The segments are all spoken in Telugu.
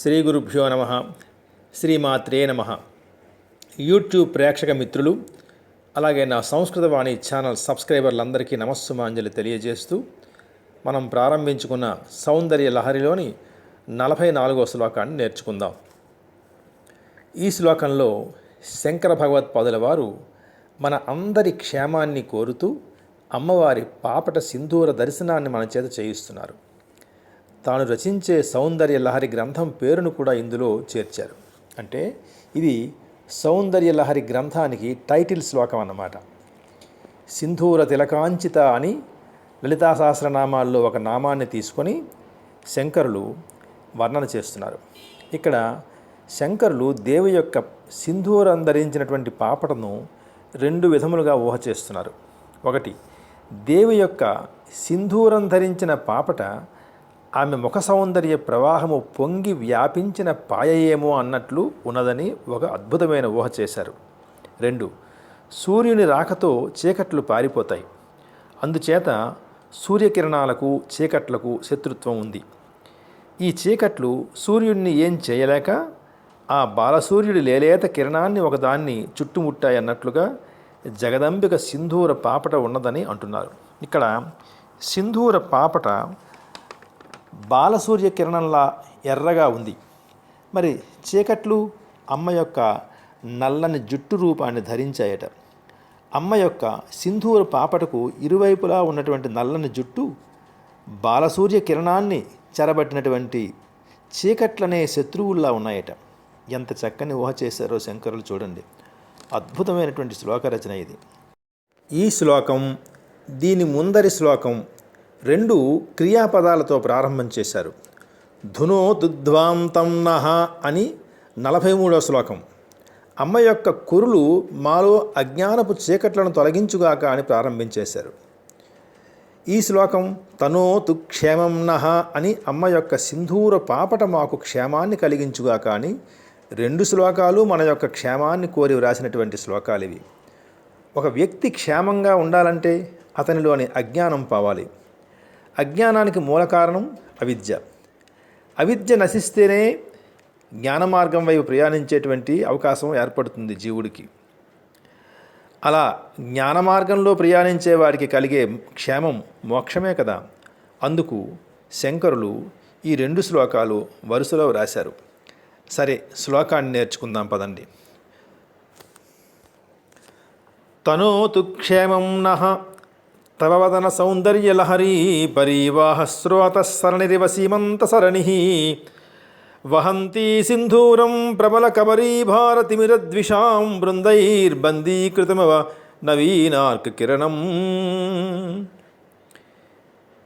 శ్రీ గురుభ్యో నమ శ్రీమాత్రే నమ. యూట్యూబ్ ప్రేక్షక మిత్రులు అలాగే నా సంస్కృత వాణి ఛానల్ సబ్స్క్రైబర్లందరికీ నమస్సుమాంజలి తెలియజేస్తూ మనం ప్రారంభించుకున్న సౌందర్య లహరిలోని నలభై నాలుగో శ్లోకాన్ని నేర్చుకుందాం. ఈ శ్లోకంలో శంకర భగవత్పాదుల వారు మన అందరి క్షేమాన్ని కోరుతూ అమ్మవారి పాపట సింధూర దర్శనాన్ని మన చేత చేయిస్తున్నారు. తాను రచించే సౌందర్య లహరి గ్రంథం పేరును కూడా ఇందులో చేర్చారు. అంటే ఇది సౌందర్య లహరి గ్రంథానికి టైటిల్ శ్లోకం అన్నమాట. సింధూర తిలకాంచిత అని లలితా సహస్రనామాల్లో ఒక నామాన్ని తీసుకొని శంకరులు వర్ణన చేస్తున్నారు. ఇక్కడ శంకరులు దేవి యొక్క సింధూరం ధరించినటువంటి పాపటను రెండు విధములుగా ఊహ చేస్తున్నారు. ఒకటి దేవి యొక్క సింధూరం ధరించిన పాపట ఆమె ముఖ సౌందర్య ప్రవాహము పొంగి వ్యాపించిన పాయయేమో అన్నట్లు ఉన్నదని ఒక అద్భుతమైన ఊహ చేశారు. రెండు సూర్యుని రాకతో చీకట్లు పారిపోతాయి. అందుచేత సూర్యకిరణాలకు చీకట్లకు శత్రుత్వం ఉంది. ఈ చీకట్లు సూర్యుడిని ఏం చేయలేక ఆ బాలసూర్యుడి లేలేత కిరణాన్ని ఒకదాన్ని చుట్టుముట్టాయన్నట్లుగా జగదంబిక సింధూర పాపట ఉన్నదని అంటున్నారు. ఇక్కడ సింధూర పాపట బాలసూర్య కిరణంలా ఎర్రగా ఉంది. మరి చీకట్లు అమ్మ యొక్క నల్లని జుట్టు రూపాన్ని ధరించాయట. అమ్మ యొక్క సింధూర పాపటకు ఇరువైపులా ఉన్నటువంటి నల్లని జుట్టు బాలసూర్య కిరణాన్ని చెరబట్టినటువంటి చీకట్లనే శత్రువుల్లా ఉన్నాయట. ఎంత చక్కని ఊహ చేశారో శంకరులు చూడండి. అద్భుతమైనటువంటి శ్లోక రచన ఇది. ఈ శ్లోకం దీని ముందరి శ్లోకం రెండు క్రియాపదాలతో ప్రారంభం చేశారు. ధునో దుద్వాంతం నహ అని నలభై మూడో శ్లోకం. అమ్మ యొక్క కురులు మాలో అజ్ఞానపు చీకట్లను తొలగించుగాక అని ప్రారంభించేశారు ఈ శ్లోకం తనోతు క్షేమం నహ అని అమ్మ యొక్క సింధూర పాపట మాకు క్షేమాన్ని కలిగించుగాక అని రెండు శ్లోకాలు మన యొక్క క్షేమాన్ని కోరి వ్రాసినటువంటి శ్లోకాలు ఇవి ఒక వ్యక్తి క్షేమంగా ఉండాలంటే అతనిలోని అజ్ఞానం పోవాలి. అజ్ఞానానికి మూల కారణం అవిద్య. అవిద్య నశిస్తేనే జ్ఞాన మార్గం వైపు ప్రయాణించేటువంటి అవకాశం ఏర్పడుతుంది జీవుడికి. అలా జ్ఞాన మార్గంలో ప్రయాణించే వారికి కలిగే క్షేమం మోక్షమే కదా. అందుకు శంకరులు ఈ రెండు శ్లోకాలు వరుసలో వ్రాశారు. సరే శ్లోకాన్ని నేర్చుకుందాం పదండి. తనోతు క్షేమం నహ తవ వదన సౌందర్యలహరీ పరీవాహ సీమంతసరణి సీమంత సరణి. వహంతీ సింధూరం ప్రబల కబరీ భారతిమిరద్విషాం బృందైర్బందీకృతమవ నవీనార్క కిరణం.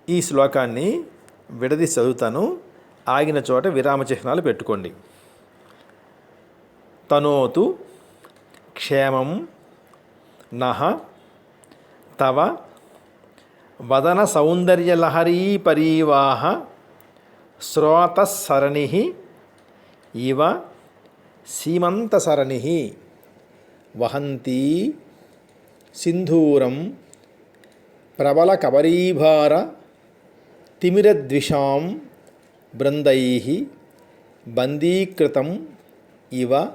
ఈ శ్లోకాన్ని విడది చదువుతాను. ఆగిన చోట విరామ చిహ్నాలు పెట్టుకోండి. తనోతు క్షేమం నహ తవ వదన సౌందర్యలహరీ పరీవాహ శ్రోతసరణి ఇవ సీమంతసరణి వహంతీ సింధూరం ప్రబల కబరీభార తిమిరద్విషాం బృందై బందీకృతం ఇవ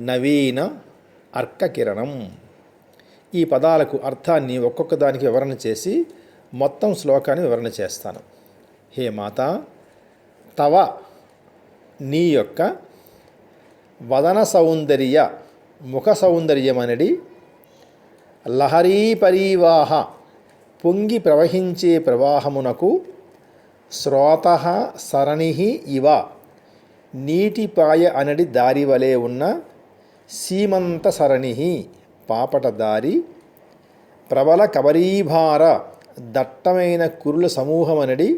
నవీన అర్కకిరణం. ఈ పదాలకు అర్థాన్ని ఒక్కొక్క దానికి వివరణ చేసి మొత్తం శ్లోకాన్ని వివరణ చేస్తాను. హే మాత తవ నీ యొక్క వదన సౌందర్య ముఖ సౌందర్యమనడి లహరీ పరీవాహ పొంగి ప్రవహించే ప్రవాహమునకు శ్రోత సరణి ఇవ నీటిపాయ అనడి దారి వలె ఉన్న సీమంత సరణి పాపట దారి ప్రబల కబరీభార దట్టమైన కురుల సమూహమనడి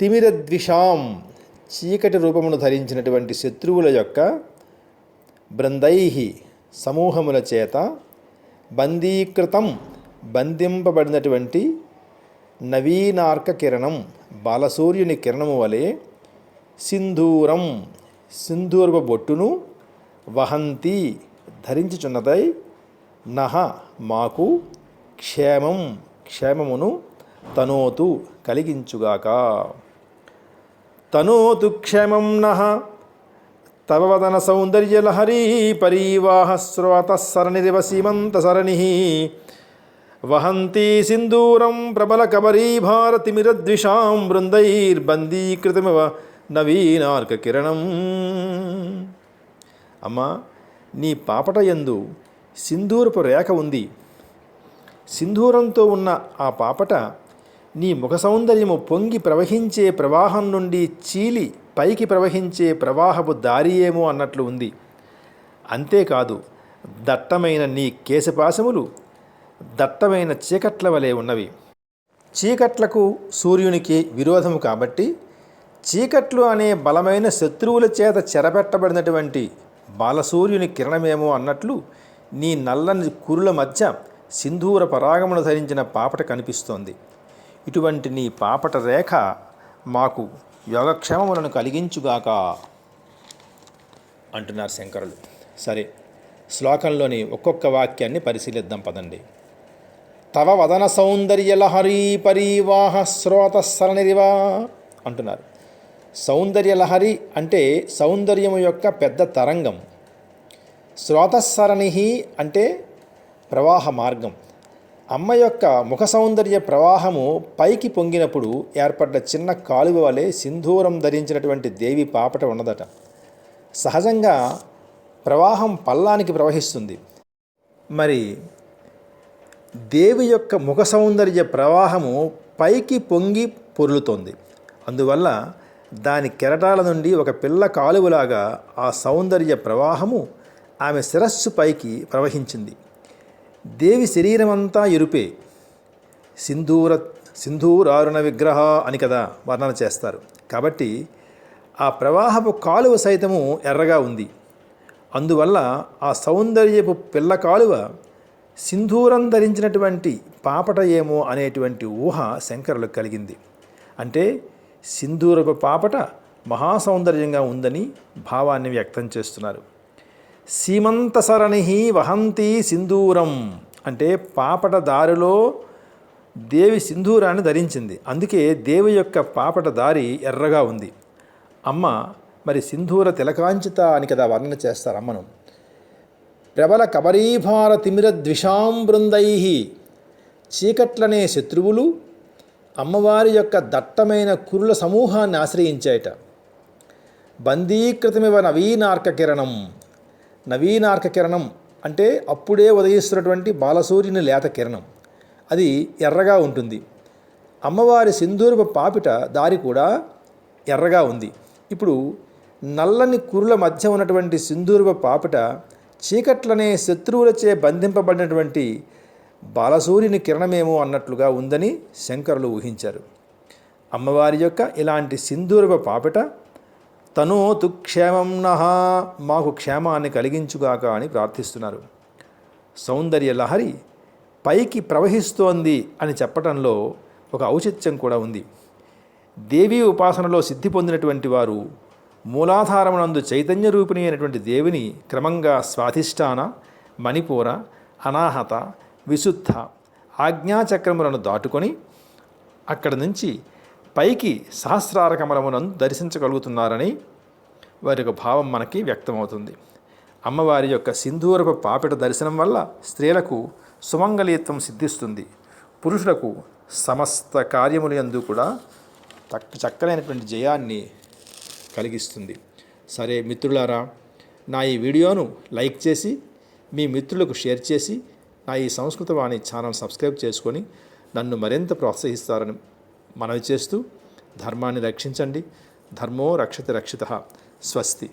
తిమిరద్విషాం చీకటి రూపమును ధరించినటువంటి శత్రువుల యొక్క బృందై సమూహముల చేత బందీకృతం బంధింపబడినటువంటి నవీనార్క కిరణం బాలసూర్యుని కిరణము వలె సింధూరం సింధూరపు బొట్టును వహంతి ధరించుచున్నదై నహ మాకు క్షేమం క్షేమమును తనోతు కలిగించుగాక. తనోతు క్షేమం నహ తవ వదన సౌందర్యలహరీ పరీవాహ శ్రోతసరణిరివ సీమంత సరణి. వహంతి సింధూరం ప్రబల కబరీ భారతిమిరద్విషాం బృందైర్బందీకృతమివ నవీనార్క కిరణం. అమ్మా నీ పాపట ఎందు సింధూరపు రేఖ ఉంది. సింధూరంతో ఉన్న ఆ పాపట నీ ముఖ సౌందర్యము పొంగి ప్రవహించే ప్రవాహం నుండి చీలి పైకి ప్రవహించే ప్రవాహపు దారియేమో అన్నట్లు ఉంది. అంతేకాదు దట్టమైన నీ కేశపాశములు దట్టమైన చీకట్ల వలె ఉన్నవి. చీకట్లకు సూర్యునికి విరోధము కాబట్టి చీకట్లు అనే బలమైన శత్రువుల చేత చెరపెట్టబడినటువంటి బాలసూర్యుని కిరణమేమో అన్నట్లు నీ నల్లని కురుల మధ్య సింధూర పరాగమును ధరించిన పాపట కనిపిస్తోంది. ఇటువంటి నీ పాపట రేఖ మాకు యోగక్షేమములను కలిగించుగాక. అంటున్నారు శంకరులు. సరే శ్లోకంలోని ఒక్కొక్క వాక్యాన్ని పరిశీలిద్దాం పదండి. తవ వదన సౌందర్యలహరీ పరీవాహ శ్రోత సరణిరివా అంటున్నారు. సౌందర్యలహరి అంటే సౌందర్యము యొక్క పెద్ద తరంగం. స్రోతస్సరణి అంటే ప్రవాహ మార్గం. అమ్మ యొక్క ముఖ సౌందర్య ప్రవాహము పైకి పొంగినప్పుడు ఏర్పడ్డ చిన్న కాలువ వలె సింధూరం ధరించినటువంటి దేవి పాపట ఉన్నదట. సహజంగా ప్రవాహం పల్లానికి ప్రవహిస్తుంది. మరి దేవి యొక్క ముఖ సౌందర్య ప్రవాహము పైకి పొంగి పొర్లుతోంది. అందువల్ల దాని కెరటాల నుండి ఒక పిల్ల కాలువలాగా ఆ సౌందర్య ప్రవాహము ఆమె శిరస్సు పైకి ప్రవహించింది. దేవి శరీరమంతా ఎరుపే. సింధూర సింధూరారుణ విగ్రహ అని కదా వర్ణన చేస్తారు. కాబట్టి ఆ ప్రవాహపు కాలువ సైతము ఎర్రగా ఉంది. అందువల్ల ఆ సౌందర్యపు పిల్ల కాలువ సింధూరం ధరించినటువంటి పాపట ఏమో అనేటువంటి ఊహ శంకరులకు కలిగింది. అంటే సింధూరపు పాపట మహాసౌందర్యంగా ఉందని భావాన్ని వ్యక్తం చేస్తున్నారు. సీమంత సరణి వహంతి సింధూరం అంటే పాపట దారిలో దేవి సింధూరాన్ని ధరించింది. అందుకే దేవి యొక్క పాపట దారి ఎర్రగా ఉంది. అమ్మ మరి సింధూర తిలకాంచిత అని కదా వర్ణన చేస్తారు అమ్మను. ప్రబల కబరీభార తిమిర ద్విషాం బృందై చీకట్లనే శత్రువులు అమ్మవారి యొక్క దట్టమైన కురుల సమూహాన్ని ఆశ్రయించాయట బందీకృతమివ నవీనార్క కిరణం నవీనార్క కిరణం అంటే అప్పుడే ఉదయిస్తున్నటువంటి బాలసూర్యుని లేత కిరణం. అది ఎర్రగా ఉంటుంది. అమ్మవారి సింధూరపు పాపిట దారి కూడా ఎర్రగా ఉంది. ఇప్పుడు నల్లని కురుల మధ్య ఉన్నటువంటి సింధూరపు పాపిట చీకట్లనే శత్రువులచే బంధింపబడినటువంటి బాలసూర్యుని కిరణమేమో అన్నట్లుగా ఉందని శంకరులు ఊహించారు. అమ్మవారి యొక్క ఇలాంటి సింధూరపు పాపిట తనోతు క్షేమం నహ మాకు క్షేమాన్ని కలిగించుగాక అని ప్రార్థిస్తున్నారు. సౌందర్య లహరి పైకి ప్రవహిస్తోంది అని చెప్పటంలో ఒక ఔచిత్యం కూడా ఉంది. దేవీ ఉపాసనలో సిద్ధి పొందినటువంటి వారు మూలాధారమునందు చైతన్య రూపిణి అయినటువంటి దేవిని క్రమంగా స్వాధిష్టాన మణిపూర అనాహత విశుద్ధ ఆజ్ఞాచక్రములను దాటుకొని అక్కడి నుంచి పైకి సహస్రార కమలమునందు దర్శించగలుగుతున్నారని వారి యొక్క భావం మనకి వ్యక్తమవుతుంది. అమ్మవారి యొక్క సింధూరపు పాపిట దర్శనం వల్ల స్త్రీలకు సుమంగళీత్వం సిద్ధిస్తుంది. పురుషులకు సమస్త కార్యములు యందు కూడా చక్క చక్కనైనటువంటి జయాన్ని కలిగిస్తుంది. సరే మిత్రులారా నా ఈ వీడియోను లైక్ చేసి మీ మిత్రులకు షేర్ చేసి నా ఈ సంస్కృత వాణి ఛానల్ సబ్స్క్రైబ్ చేసుకొని నన్ను మరింత ప్రోత్సహిస్తారని మనవి చేస్తూ ధర్మాన్ని రక్షించండి. ధర్మో రక్షతి రక్షిత. స్వస్తి.